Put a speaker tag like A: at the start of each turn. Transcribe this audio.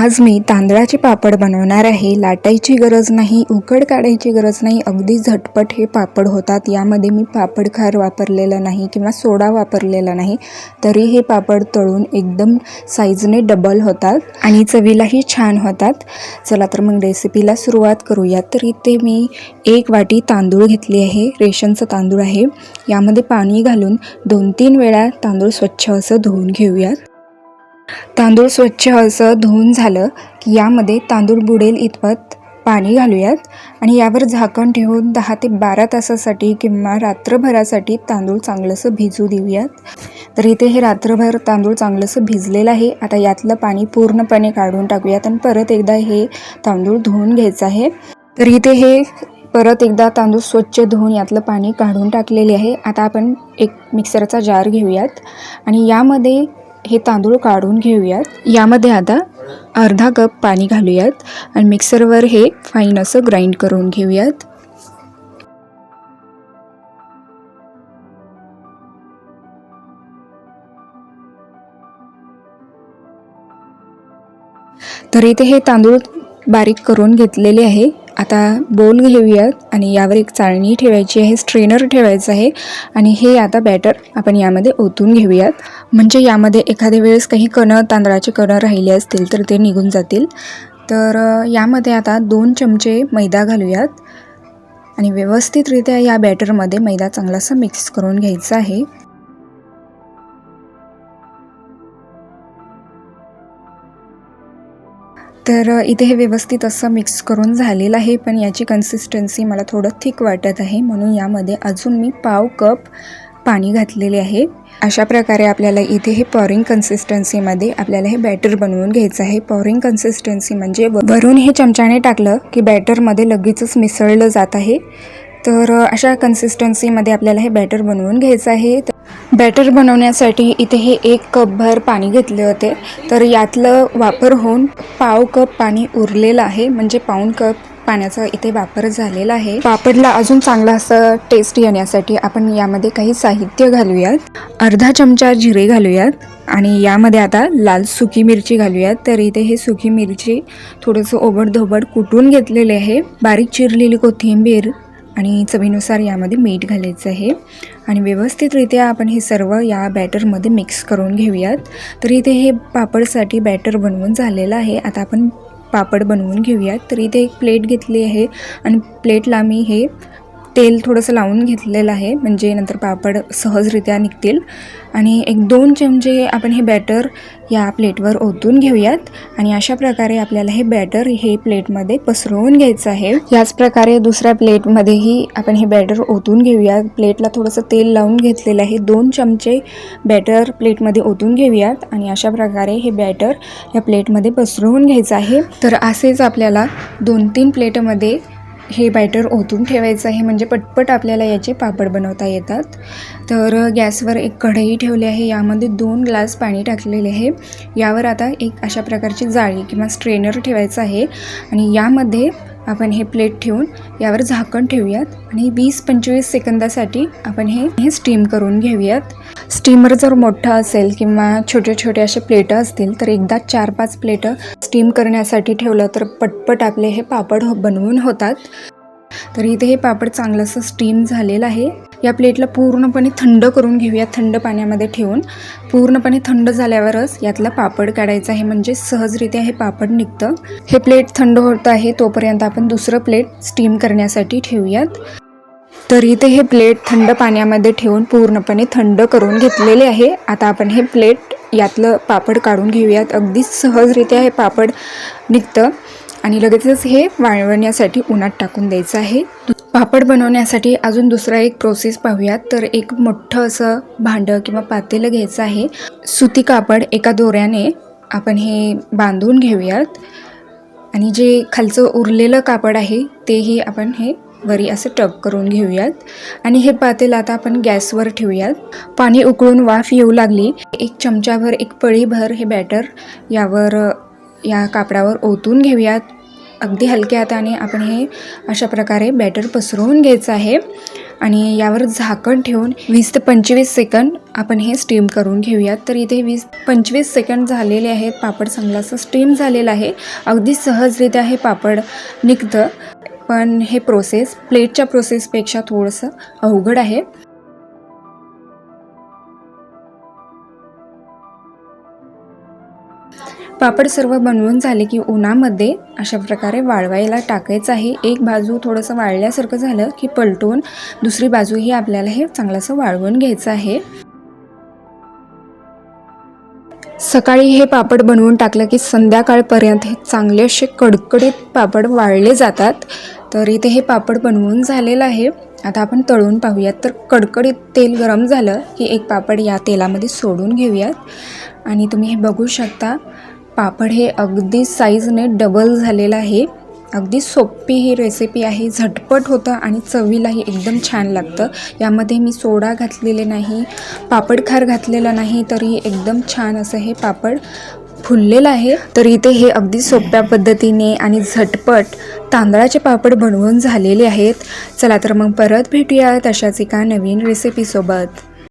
A: आज मी तांदळाचे पापड बनवणार आहे. लाटायची गरज नाही उकड काढायची गरज नाही. अगदी झटपट हे पापड होतात. यामध्ये मी पापड खार वापरलेलं नाही किंवा सोडा वापरलेला नाही. तरी हे पापड तळून एकदम साईजने डबल होतात आणि चवीलाही छान होतात. चला तर मग रेसिपीला सुरुवात करूया. तर इथे मी एक वाटी तांदूळ घेतली आहे. रेशनचं तांदूळ आहे. यामध्ये पाणी घालून दोन तीन वेळा तांदूळ स्वच्छ असं धुवून घेऊयात. तांदूळ स्वच्छ असं धुवून झालं की यामध्ये तांदूळ बुडेल इतपत पाणी घालूयात. आणि यावर झाकण ठेवून दहा ते बारा तासासाठी किंवा रात्रभरासाठी तांदूळ चांगलंसं भिजू देऊयात. तर इथे हे रात्रभर तांदूळ चांगलंसं भिजलेलं आहे. आता यातलं पाणी पूर्णपणे काढून टाकूयात आणि परत एकदा हे तांदूळ धुवून घ्यायचं आहे. तर इथे हे परत एकदा तांदूळ स्वच्छ धुवून यातलं पाणी काढून टाकलेले आहे. आता आपण एक मिक्सरचा जार घेऊयात. आणि यामध्ये हे तांदूळ काढून घेऊयात. यामध्ये आता अर्धा कप पाणी घालूयात आणि मिक्सरवर हे फाईन असं ग्राइंड करून घेऊयात. तर इथे हे तांदूळ बारीक करून घेतलेले आहे. आता बोल घेऊयात आणि यावर एक चाळणी ठेवायची आहे स्ट्रेनर ठेवायचं आहे आणि हे आता बॅटर आपण यामध्ये ओतून घेऊयात. म्हणजे यामध्ये एखाद्या वेळेस काही कणं तांदळाचे कणं राहिले असतील तर ते निघून जातील. तर यामध्ये आता दोन चमचे मैदा घालूयात. आणि व्यवस्थितरित्या या बॅटरमध्ये मैदा चांगलासा मिक्स करून घ्यायचा आहे. तर इथे हे व्यवस्थित असं मिक्स करून झालेलं आहे पण याची कन्सिस्टन्सी मला थोडं थिक वाटत आहे. म्हणून यामध्ये अजून मी पाव कप पाणी घातलेले आहे. अशा प्रकारे आपल्याला इथे हे पॉरिंग कन्सिस्टन्सीमध्ये आपल्याला हे बॅटर बनवून घ्यायचं आहे. पॉरिंग कन्सिस्टन्सी म्हणजे व- वरून हे चमच्याने टाकलं की बॅटरमध्ये लगेचच मिसळलं जात आहे. तर अशा कन्सिस्टन्सीमध्ये आपल्याला हे बॅटर बनवून घ्यायचं आहे. बॅटर बनवण्यासाठी इथे हे एक कपभर पाणी घेतले होते. तर यातलं वापर होऊन पाव कप पाणी उरलेलं आहे. म्हणजे पाऊण कप पाण्याचा इथे वापर झालेला आहे. पापडला अजून चांगलं असं टेस्ट येण्यासाठी आपण यामध्ये काही साहित्य घालूयात. अर्धा चमचा जिरे घालूयात. आणि यामध्ये आता लाल सुकी मिरची घालूयात. तर इथे हे सुकी मिरची थोडंसं ओबडधोबड कुटून घेतलेले आहे. बारीक चिरलेली कोथिंबीर आणि चवीनुसार यामध्ये मीठ घालायचं आहे. आणि व्यवस्थितरित्या आपण हे सर्व या बॅटरमध्ये मिक्स करून घेऊयात. तर इथे हे पापडसाठी बॅटर बनवून झालेलं आहे. आता आपण पापड बनवून घेऊयात. तर इथे एक प्लेट घेतली आहे. आणि प्लेटला मी हे तेल थोडंसं लावून घेतलेलं आहे म्हणजे नंतर पापड सहजरित्या निघतील. आणि एक दोन चमचे आपण हे बॅटर या प्लेटवर ओतून घेऊयात. आणि अशा प्रकारे आपल्याला हे बॅटर हे प्लेटमध्ये पसरवून घ्यायचं आहे. याच प्रकारे दुसऱ्या प्लेटमध्येही आपण हे बॅटर ओतून घेऊयात प्लेटला थोडंसं तेल लावून घेतलेलं आहे. दोन चमचे बॅटर प्लेटमध्ये ओतून घेऊयात. आणि अशा प्रकारे हे बॅटर या प्लेटमध्ये पसरवून घ्यायचं आहे. तर असेच आपल्याला दोन तीन प्लेटमध्ये हे बॅटर ओतून ठेवायचं आहे. म्हणजे पटपट आपल्याला याचे पापड बनवता येतात. तर गॅसवर एक कढई ठेवली आहे. यामध्ये दोन ग्लास पाणी टाकलेले आहे. यावर आता एक अशा प्रकारची जाळी किंवा स्ट्रेनर ठेवायचं आहे. आणि यामध्ये आपण हे प्लेट ठेवून यावर झाकण ठेवूयात. आणि वीस पंचवीस सेकंदासाठी आपण हे हे स्टीम करून घेऊयात. स्टीमर जर मोठा असेल किंवा छोटे छोटे असे प्लेटं असतील तर एकदा चार पाच प्लेटं स्टीम करण्यासाठी ठेवलं तर पटपट आपले हे पापड हो- बनवून होतात. तर इथे हे पापड चांगलंसं स्टीम झालेलं आहे. या प्लेटला पूर्णपणे थंड करून घेऊया थंड पाण्यामध्ये ठेवून. पूर्णपणे थंड झाल्यावरच यातला पापड काढायचा आहे म्हणजे सहजरित्या हे पापड निघतं. हे प्लेट थंड होत आहे तोपर्यंत आपण दुसरं प्लेट स्टीम करण्यासाठी ठेवूयात. तर इथे हे प्लेट थंड पाण्यामध्ये ठेवून पूर्णपणे थंड करून घेतलेले आहे. आता आपण हे प्लेट यातलं पापड काढून घेऊयात. अगदी सहजरित्या हे पापड निघतं. आणि लगेचच हे वाळवण्यासाठी उन्हात टाकून द्यायचं आहे. पापड बनवण्यासाठी अजून दुसरा एक प्रोसेस पाहूयात. तर एक मोठं असं भांडं किंवा पातेलं घ्यायचं आहे. सुती कापड एका दोऱ्याने आपण हे बांधून घेऊयात. आणि जे खालचं उरलेलं कापड आहे तेही आपण हे वरी असं टक करून घेऊयात. आणि हे पातेल आता आपण गॅसवर ठेवूयात. पाणी उकळून वाफ येऊ लागली. एक चमचाभर एक पळीभर हे बॅटर यावर या कापडावर ओतून घेऊयात. अगदी हलक्या हाताने आपण हे अशा प्रकारे बॅटर पसरवून घ्यायचं आहे. आणि यावर झाकण ठेवून वीस ते पंचवीस सेकंद आपण हे स्टीम करून घेऊयात. तर इथे वीस पंचवीस सेकंड झालेले आहेत. पापड चांगला असं स्टीम झालेलं आहे. अगदी सहजरित्या हे पापड निघतं. पण हे प्रोसेस प्लेटच्या प्रोसेसपेक्षा थोडंसं अवघड आहे. पापड सर्व बनवून झाले की उन्हामध्ये अशा प्रकारे वाळवायला टाकायचं आहे. एक बाजू थोडंसं वाळल्यासारखं झालं की पलटून दुसरी बाजूही आपल्याला हे चांगलंसं वाळवून घ्यायचं आहे. सकाळी हे पापड बनवून टाकलं की संध्याकाळपर्यंत हे चांगले असे कडकडीत पापड वाळले जातात. तर इथे हे पापड बनवून झालेलं आहे. आता आपण तळून पाहूयात. तर कडकडीत तेल गरम झालं की एक पापड या तेलामध्ये सोडून घेऊयात. आणि तुम्ही हे बघू शकता पापड हे अगदी साईजने डबल झालेलं आहे. अगदी सोपी ही रेसिपी आहे. झटपट होतं आणि चवीलाही एकदम छान लागतं. यामध्ये मी सोडा घातलेले नाही पापड खार घातलेला नाही तरी एकदम छान असं हे पापड फुललेलं आहे तर इथे हे अगदी सोप्या पद्धतीने आणि झटपट तांदळाचे पापड बनवून झालेले आहेत. चला तर मग परत भेटूया तशाच एका नवीन रेसिपीसोबत